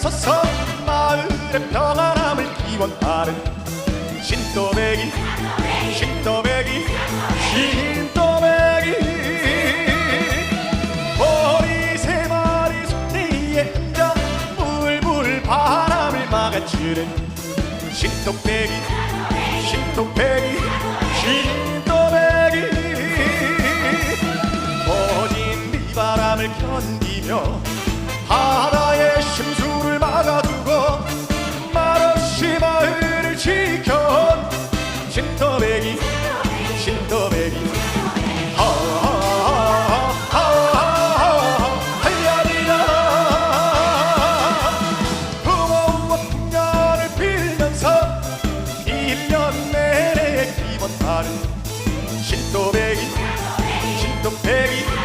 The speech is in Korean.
서서 마을의 평안함을 기원하는 신도배기 신도배기 신도배기. 머리 세 마리 손대에 자 불불 바람을 막아주는 신도배기 신도배기 신도배기. 모진 비바람을 견디며 바다의 심수 지켜온 신터배기 신터배기 신또배기 신또배기